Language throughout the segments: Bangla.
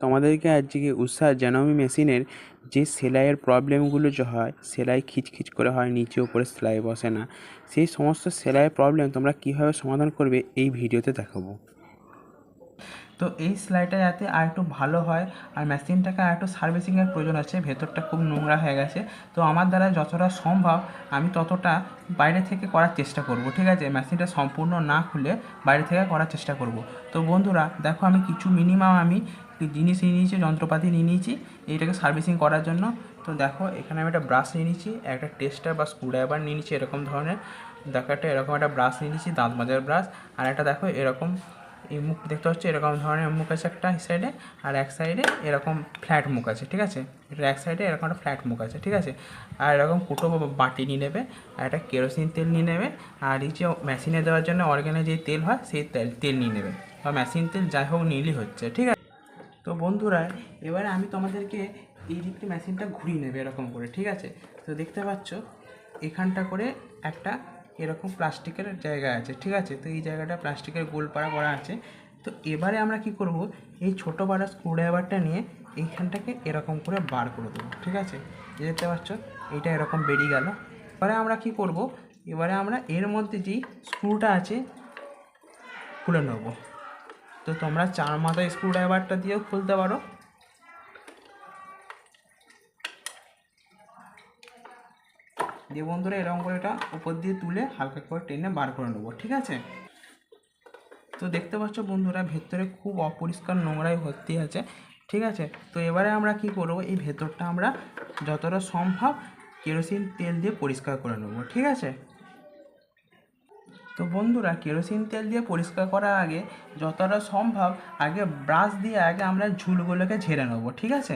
তোমাদেরকে আজকে উষা জেনমি মেশিনের যে সেলাইয়ের প্রবলেমগুলো যে হয়, সেলাই খিচখিচ করে হয়, নিচে উপরে সেলাই বসে না। সেই সমস্ত সেলাইয়ের প্রবলেম তোমরা কীভাবে সমাধান করবে, এই ভিডিওতে দেখাবো। তো এই সেলাইটা যাতে আর একটু ভালো হয়, আর মেশিনটাকে আর একটু সার্ভিসিংয়ের প্রয়োজন আছে, ভেতরটা খুব নোংরা হয়ে গেছে। তো আমার দ্বারা যতটা সম্ভব আমি ততটা বাইরে থেকে করার চেষ্টা করব, ঠিক আছে? মেশিনটা সম্পূর্ণ না খুলে বাইরে থেকে করার চেষ্টা করব। তো বন্ধুরা, দেখো আমি কিছু মিনিমাম আমি জিনিস নিয়ে নিয়েছি, যন্ত্রপাতি নিয়ে নিয়েছি, এইটাকে সার্ভিসিং করার জন্য। তো দেখো, এখানে আমি একটা ব্রাশ নিয়ে নিয়েছি, একটা টেস্টার বা স্ক্রুড্রাইভার নিয়ে নিয়েছি এরকম ধরনের। দেখো একটা এরকম একটা ব্রাশ নিয়ে নিয়েছি দাঁত মাজার ব্রাশ, আর একটা দেখো এরকম এই মুখ দেখতে হচ্ছে এরকম ধরনের মুখ আছে একটা সাইডে আর এক সাইডে এরকম ফ্ল্যাট মুখ আছে, ঠিক আছে? এটা এক সাইডে এরকম একটা ফ্ল্যাট মুখ আছে, ঠিক আছে? আর এরকম কুটো বা বাটি নিয়ে নেবে, আর একটা কেরোসিন তেল নিয়ে নেবে, আর এই যে মেশিনে দেওয়ার জন্য অর্গ্যানে যে তেল হয়, সেই তেল তেল নিয়ে নেবে। বা মেশিন তেল যাই হোক নিলেই হচ্ছে, ঠিক আছে? তো বন্ধুরা, এবারে আমি তোমাদেরকে এই দিকটি মেশিনটা ঘুরিয়ে নেবে এরকম করে, ঠিক আছে? তো দেখতে পাচ্ছ, এখানটা করে একটা এরকম প্লাস্টিকের জায়গা আছে, ঠিক আছে? তো এই জায়গাটা প্লাস্টিকের গোলপাড়া করা আছে। তো এবারে আমরা কি করব? এই ছোটো বাড়া স্ক্রুড্রাইভারটা নিয়ে এইখানটাকে এরকম করে বার করে দেবো, ঠিক আছে? দেখতে পাচ্ছ? এইটা এরকম বেরিয়ে গেল। এবারে আমরা কি করব? এবারে আমরা এর মধ্যে যেই স্ক্রুটা আছে, খুলে নেব। তো তোমরা চার মাথা স্ক্রুড্রাইভারটা দিয়েও খুলতে পারো। দিয়ে বন্ধুরা এরকম করে এটা উপর দিয়ে তুলে হালকা করে টেনে বার করে নেব, ঠিক আছে? তো দেখতে পাচ্ছ বন্ধুরা, ভেতরে খুব অপরিষ্কার নোংরায় ভর্তি আছে, ঠিক আছে? তো এবারে আমরা কি করব, এই ভেতরটা আমরা যতটা সম্ভব কেরোসিন তেল দিয়ে পরিষ্কার করে নেব, ঠিক আছে? তো বন্ধুরা, কেরোসিন তেল দিয়ে পরিষ্কার করার আগে যতটা সম্ভব আগে ব্রাশ দিয়ে আগে আমরা ঝুলগুলোকে ঝেড়ে নেব, ঠিক আছে?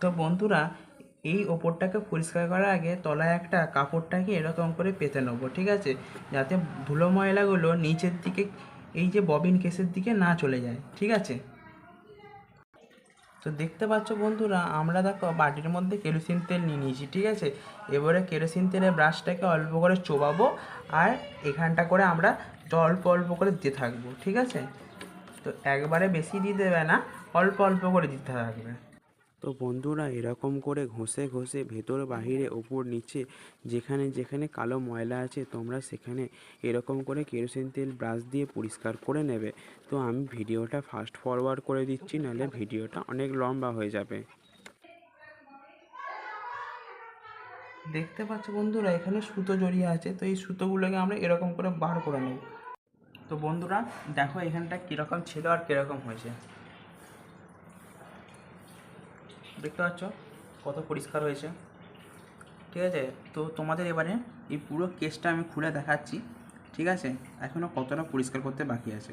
তো বন্ধুরা, এই ওপরটাকে পরিষ্কার করার আগে তলায় একটা কাপড়টাকে এরকম করে পেতে নেব, ঠিক আছে? যাতে ধুলো ময়লাগুলো নিচের দিকে, এই যে ববিন কেসের দিকে না চলে যায়, ঠিক আছে? তো দেখতে পাচ্ছ বন্ধুরা, আমরা দেখো বাটির মধ্যে কেরোসিন তেল নিয়ে নিয়েছি, ঠিক আছে? এবারে কেরোসিন তেলের ব্রাশটাকে অল্প করে চোবাবো আর এখানটা করে আমরা অল্প অল্প করে দিতে থাকব, ঠিক আছে? তো একবারে বেশি দিয়ে দেবে না, অল্প অল্প করে দিতে থাকবে। তো বন্ধুরা, এরকম করে ঘষে ঘষে ভেতর বাহিরে, ওপর নিচে, যেখানে যেখানে কালো ময়লা আছে, তোমরা সেখানে এরকম করে কেরোসিন তেল, ব্রাশ দিয়ে পরিষ্কার করে নেবে। তো আমি ভিডিওটা ফাস্ট ফরওয়ার্ড করে দিচ্ছি, নাহলে ভিডিওটা অনেক লম্বা হয়ে যাবে। দেখতে পাচ্ছ বন্ধুরা, এখানে সুতো জড়িয়ে আছে, তো এই সুতোগুলোকে আমরা এরকম করে বার করে নেব। তো বন্ধুরা, দেখো এখানটা কীরকম ছিল আর কীরকম হয়েছে। দেখতে পাচ্ছ? কত পরিষ্কার হয়েছে। ঠিক আছে? তো তোমাদের এবারে এই পুরো কেসটা আমি খুলে দেখাচ্ছি। ঠিক আছে? এখনও কতটা পরিষ্কার করতে বাকি আছে।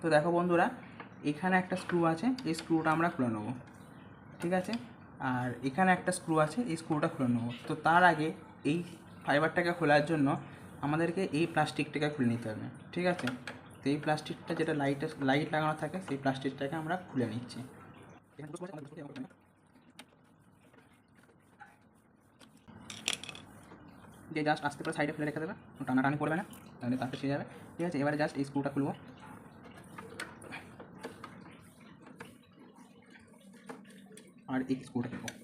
তো দেখো বন্ধুরা, এখানে একটা স্ক্রু আছে। এই স্ক্রুটা আমরা খুলে নেব। ঠিক আছে? আর এখানে একটা স্ক্রু আছে। এই স্ক্রুটা খুলে নেব। তো তার আগে এই ফাইবারটাকে খোলার জন্য আমাদেরকে এই প্লাস্টিকটাকে খুলে নিতে হবে। ঠিক আছে? তো এই প্লাস্টিকটা যেটা লাইটে লাইট লাগানো থাকে, সেই প্লাস্টিকটাকে আমরা খুলে নিচ্ছি। দিয়ে জাস্ট আস্তে করে সাইডে ফেলে রেখে দেবে টানাটানি করবে না তাহলে তারপরে ছিঁড়ে যাবে ঠিক আছে এবারে জাস্ট এই স্ক্রুটা খুলবো আর এই স্ক্রুটা খুলবো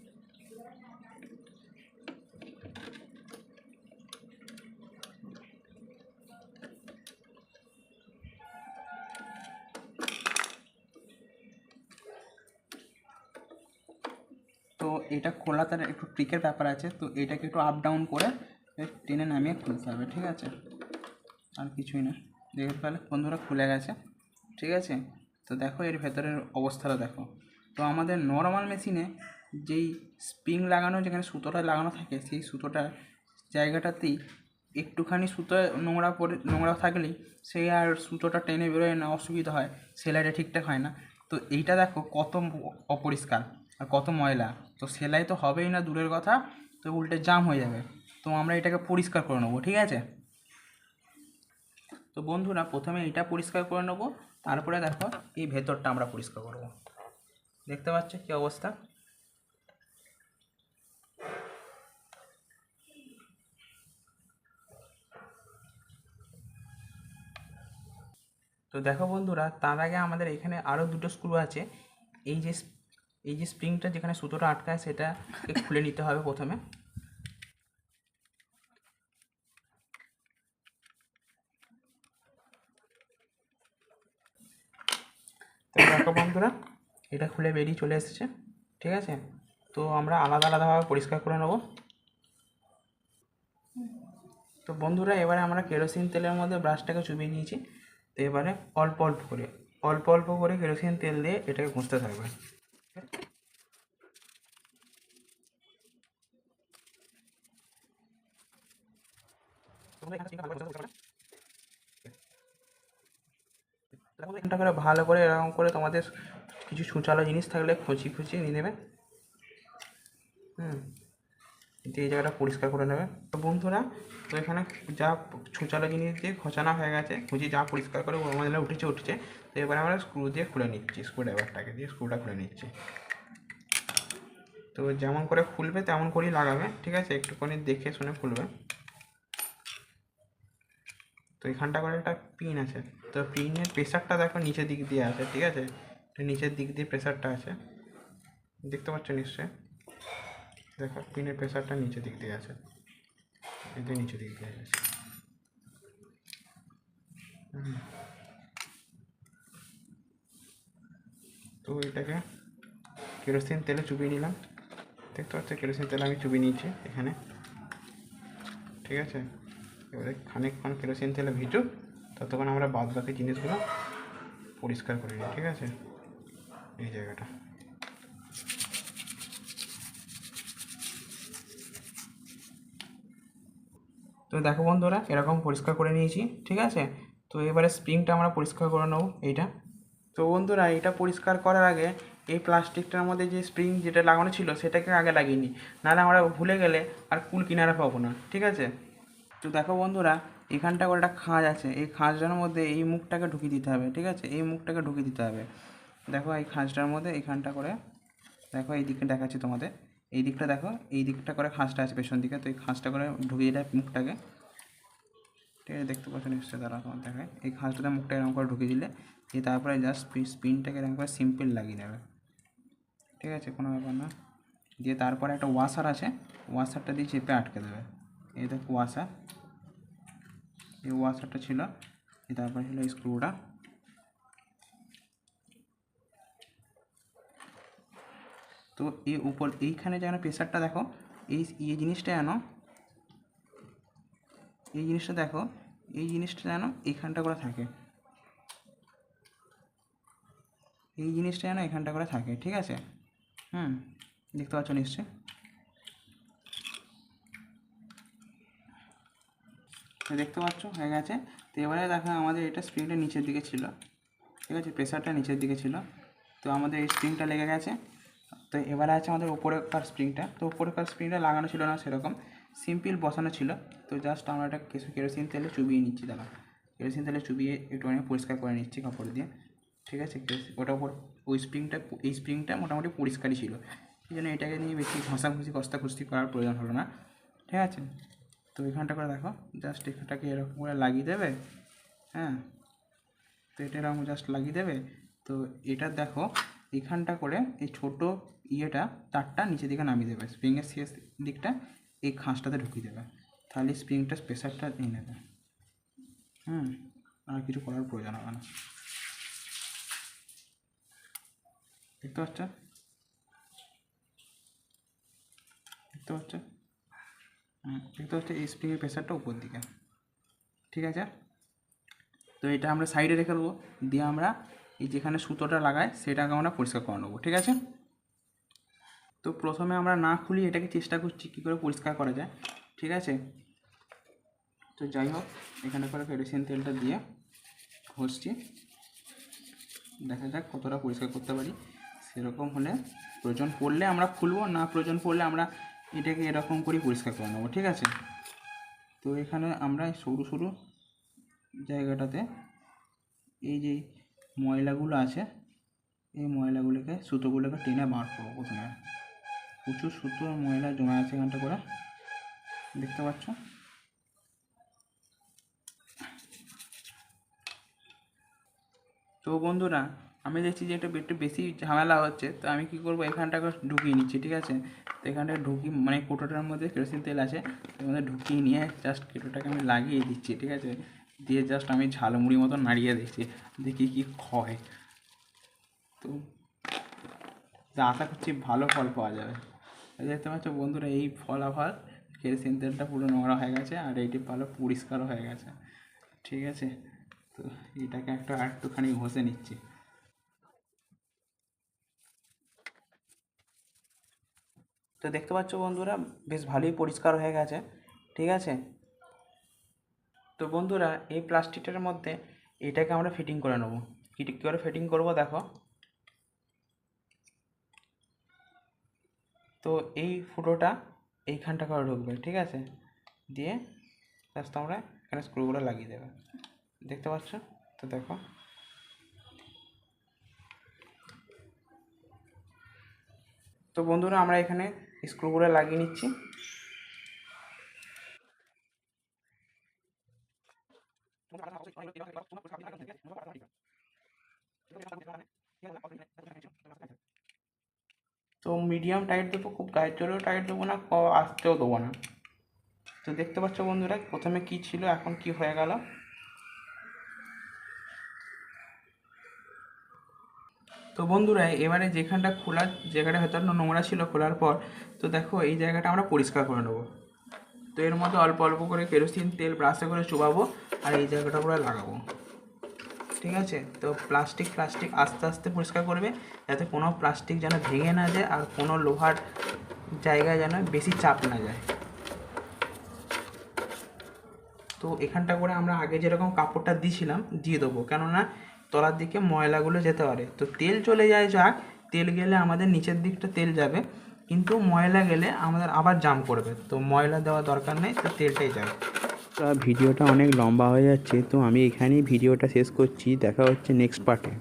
তো খোলা তার একটু ট্রিকের ব্যাপার আছে, তো এটাকে একটু আপ ডাউন করে টেনে নামিয়ে খুলতে হবে, ঠিক আছে? আর কিছুই না। দেখতে পেলে বন্ধুরা খুলে গেছে, ঠিক আছে? তো দেখো এর ভেতরের অবস্থাটা দেখো। তো আমাদের নর্মাল মেশিনে যেই স্প্রিং লাগানো, যেখানে সুতোটা লাগানো থাকে, সেই সুতোটার জায়গাটাতেই একটুখানি সুতো নোংরা পরে নোংরা থাকলেই সেই আর সুতোটা টেনে বেরোয় না, অসুবিধা হয়। সেলাইটা ঠিকঠাক হয় না। তো এইটা দেখো কত অপরিষ্কার। আর কত ময়লা। তো সেলাই তো হবেই না, দূরের কথা। তো উল্টে জাম হয়ে যাবে। তো আমরা এটাকে পরিষ্কার করে নেব, ঠিক আছে? তো বন্ধুরা, প্রথমে এটা পরিষ্কার করে নেব। তারপরে দেখো, এই ভেতরটা আমরা পরিষ্কার করব। দেখতে পাচ্ছ কী অবস্থা? তো দেখো বন্ধুরা, তার আগে আমাদের এখানে আরও দুটো স্ক্রু আছে। এই যে এই যে স্প্রিংটা যেখানে সুতোটা আটকায় সেটা খুলে নিতে হবে প্রথমে। বন্ধুরা, এটা খুলে বেরিয়ে চলে এসেছে, ঠিক আছে? তো আমরা আলাদা আলাদাভাবে পরিষ্কার করে নেব। তো বন্ধুরা, এবারে আমরা কেরোসিন তেলের মধ্যে ব্রাশটাকে চুবিয়ে নিয়েছি। তো এবারে অল্প অল্প করে, অল্প অল্প করে কেরোসিন তেল দিয়ে এটাকে ঘষতে থাকবে। এটা করে ভালো করে এরকম করে তোমাদের কিছু সুচালো জিনিস থাকলে খুঁচি খুঁচি নিয়ে নেবে। হুম। দিয়ে এই জায়গাটা পরিষ্কার করে নেবে। তো বন্ধুরা, তো এখানে যা ছুচালো জিনিস দিয়ে খোঁচানো হয়ে গেছে, খুঁজি যা পরিষ্কার করে আমাদের উঠেছে, উঠছে। তো এবারে আমরা স্ক্রু দিয়ে খুলে নিচ্ছি স্ক্রু ড্রাইভারটাকে দিয়ে স্ক্রুটা খুলে নিচ্ছি। তো যেমন করে খুলবে, তেমন করেই লাগাবে, ঠিক আছে? একটুখানি দেখে শুনে খুলবে। তো এখানটা করে একটা পিন আছে। তো পিনের প্রেশারটা দেখো নিচের দিক দিয়ে আছে, ঠিক আছে? নিচের দিক দিয়ে প্রেশারটা আছে। দেখতে পাচ্ছ নিশ্চয়ই? দেখো, পিনের প্রেসারটা নিচের দিক দিয়ে আছে। এই নিচের দিক দিয়ে আছে। তো এটাকে কেরোসিন তেলে চুবিয়ে নিলাম। দেখতে পাচ্ছ, কেরোসিন তেল আমি চুবিয়ে নিয়েছি এখানে। ঠিক আছে? এবারে খানিকক্ষণ কেরোসিন তেলে ভিজুক, ততক্ষণ আমরা বাদ বাকি জিনিসগুলো পরিষ্কার করে নিই, ঠিক আছে? এই জায়গাটা। তো দেখো বন্ধুরা, এরকম পরিষ্কার করে নিয়েছি, ঠিক আছে? তো এবারে স্প্রিংটা আমরা পরিষ্কার করে নেব, এইটা। তো বন্ধুরা এটা পরিষ্কার করার আগে এই প্লাস্টিকটার মধ্যে যে স্প্রিং যেটা লাগানো ছিল, সেটাকে আগে লাগিয়ে নিই। নাহলে আমরা ভুলে গেলে আর কুল কিনারা পাবো না, ঠিক আছে? তো দেখো বন্ধুরা, এখানটা করে একটা খাঁজ আছে। এই খাঁজটার মধ্যে এই মুখটাকে ঢুকিয়ে দিতে হবে, ঠিক আছে? এই মুখটাকে ঢুকিয়ে দিতে হবে। দেখো এই খাঁজটার মধ্যে এইখানটা করে, দেখো এই দিকে দেখাচ্ছি তোমাদের। এই দিকটা দেখো, এই দিকটা করে খাঁজটা আছে পেছন দিকে, তো এই খাঁজটা করে ঢুকিয়ে দেয় মুখটাকে। ঠিক আছে, দেখতে পাচ্ছ নিশ্চয়ই তারা তোমার দেখায়। এই খাঁজটাতে মুখটা এরকম করে ঢুকিয়ে দিলে, দিয়ে তারপরে জাস্ট স্পিনটাকে এরকম করে সিম্পল লাগিয়ে দেবে। ঠিক আছে, কোনো ব্যাপার না। দিয়ে তারপরে একটা ওয়াশার আছে ওয়াশারটা দিয়ে চেপে আটকে দেবে। এই দেখো ওয়াশার এই ওয়াশারটা ছিল তারপরে ছিল স্ক্রুটা তো এই উপর, এইখানে যেন প্রেশারটা দেখো, এই এই জিনিসটা যেন, এই জিনিসটা দেখো, এই জিনিসটা যেন এইখানটা করে থাকে। এই জিনিসটা যেন এখানটা করে থাকে, ঠিক আছে? হুম, দেখতে পাচ্ছ নিশ্চয়ই? তো দেখতে পাচ্ছ? হয়ে গেছে? তো এবারে দেখো আমাদের এটা স্প্রিংটা নিচের দিকে ছিল, ঠিক আছে? প্রেশারটা নিচের দিকে ছিল। তো আমাদের এই স্প্রিংটা লেগে গেছে। তো এবারে আছে আমাদের উপরেকার স্প্রিংটা। তো উপরেকার স্প্রিংটা লাগানো ছিল না সেরকম, সিম্পল বসানো ছিল। তো জাস্ট আমরা এটা কিছু কেরোসিন তেলে চুবিয়ে নিচ্ছি দাদা কেরোসিন তেলে চুবিয়ে একটুখানি পরিষ্কার করে নিচ্ছি কাপড় দিয়ে। ঠিক আছে? ওটার উপর ওই স্প্রিংটা এই স্প্রিংটা মোটামুটি পরিষ্কারই ছিল। সেই জন্য এটাকে নিয়ে বেশি ঘষাঘষি কস্তাকুস্তি করার প্রয়োজন হলো না। ঠিক আছে? তো এখানটা করে দেখো। জাস্ট এখানটাকে এরকম করে লাগিয়ে দেবে। হ্যাঁ? তো এটা এরকম জাস্ট লাগিয়ে দেবে। তো এটা দেখো এখানটা করে এই ছোট ইয়েটা তারটা নিচের দিকে নামিয়ে দেবে। স্প্রিংয়ের শেষ দিকটা এই খাঁজটাতে ঢুকিয়ে দেবে। তাহলে স্প্রিংটা প্রেশারটা নিয়ে নেবে। হুম, আর কিছু করার প্রয়োজন হবে না। দেখতে পাচ্ছ? দেখতে পাচ্ছ? দেখতে পাচ্ছ? এই স্প্রিংয়ের প্রেশারটা উপর দিকে। ঠিক আছে? তো এটা আমরা সাইডে রেখে দেবো। দিয়ে আমরা এই যেখানে সুতোটা লাগায়, সেটাকে আমরা পরিষ্কার করে নেব, ঠিক আছে? তো প্রথমে আমরা না খুলি এটাকে চেষ্টা করছি কী করে পরিষ্কার করা যায়, ঠিক আছে? তো যাই হোক, এখানে করে কেরোসিন তেলটা দিয়ে ঘষছি। দেখা যাক কতটা পরিষ্কার করতে পারি। সেরকম হলে প্রয়োজন পড়লে আমরা খুলবো, না প্রয়োজন পড়লে আমরা এটাকে এরকম করে পরিষ্কার করে নেব, ঠিক আছে? তো এখানে আমরা সরু সরু জায়গাটাতে এই যে ময়লাগুলো আছে, এই ময়লাগুলোকে, সুতোগুলোকে টেনে বার করব প্রথমে। প্রচুর সুতো আর ময়লা জমা আছে এখানটা করে। দেখতে পাচ্ছ? তো বন্ধুরা, আমি দেখছি যে একটু একটু বেশি ঝামেলা হচ্ছে, তো আমি কি করব এখানটাকে ঢুকিয়ে নিচ্ছি, ঠিক আছে? তো এখানটা ঢুকি মানে কোটোটার মধ্যে কেরোসিন তেল আছে এর মধ্যে ঢুকিয়ে নিয়ে জাস্ট কেটোটাকে আমি লাগিয়ে দিচ্ছি, ঠিক আছে? দিয়ে জাস্ট আমি ঝালমুড়ি মতো নাড়িয়ে দিচ্ছি, দেখি কি হয়। তো আশা করছি ভালো ফল পাওয়া যাবে। দেখতে পাচ্ছ বন্ধুরা, এই ফলাফল কেরোসিন তেলটা পুরো নোংরা হয়ে গেছে আর এইটি ভালো পরিষ্কারও হয়ে গেছে। ঠিক আছে? তো এটাকে একটা একটুখানি ঘষে নিচ্ছি। তো দেখতে পাচ্ছ বন্ধুরা, বেশ ভালোই পরিষ্কার হয়ে গেছে। ঠিক আছে? তো বন্ধুরা, এই প্লাস্টিকটার মধ্যে এটাকে আমরা ফিটিং করে নেব। কী করে ফিটিং করব দেখো। তো এই ফুটোটা এইখানটা করে ঢুকবে, ঠিক আছে? দিয়ে জাস্ট আমরা এখানে স্ক্রুগুলো লাগিয়ে দেবে। দেখতে পাচ্ছ? তো দেখো। তো বন্ধুরা, আমরা এখানে স্ক্রুগুলো লাগিয়ে নিচ্ছি। তো মিডিয়াম টাইট দেবো, খুব গায়ের জোরেও টাইট দেবো না আস্তেও দেবো না। তো দেখতে পাচ্ছ বন্ধুরা, প্রথমে কি ছিল, এখন কি হয়ে গেল? তো বন্ধুরা, এবারে যেখানটা খোলার জায়গাটা ভেতর নোংরা ছিল খোলার পর, তো দেখো এই জায়গাটা আমরা পরিষ্কার করে নেব। এর মধ্যে অল্প অল্প করে কেরোসিন তেল ব্রাশে করে চুবাবো, আর এই জায়গাটা পুরো লাগাবো। ঠিক আছে? তো প্লাস্টিক প্লাস্টিক আস্তে আস্তে পরিষ্কার করবে, যাতে কোনো প্লাস্টিক যেন ভেঙে না যায় আর কোনো লোহার জায়গায় যেন বেশি চাপ না যায়। তো এখানটা করে আমরা আগে যেরকম কাপড়টা দিয়েছিলাম দিয়ে দেবো। কেননা তলার দিকে ময়লাগুলো যেতে পারে। তো তেল চলে যায় যাক, তেল গেলে আমাদের নিচের দিকটা তেল যাবে। কিন্তু ময়লা গেলে আমাদের আবার জাম করবে। তো ময়লা দেওয়া দরকার নেই, তো তেলটাই যায় ভিডিওটা অনেক লম্বা হয়ে যাচ্ছে, তো আমি এখানেই ভিডিওটা শেষ করছি, দেখা হচ্ছে নেক্সট পার্টে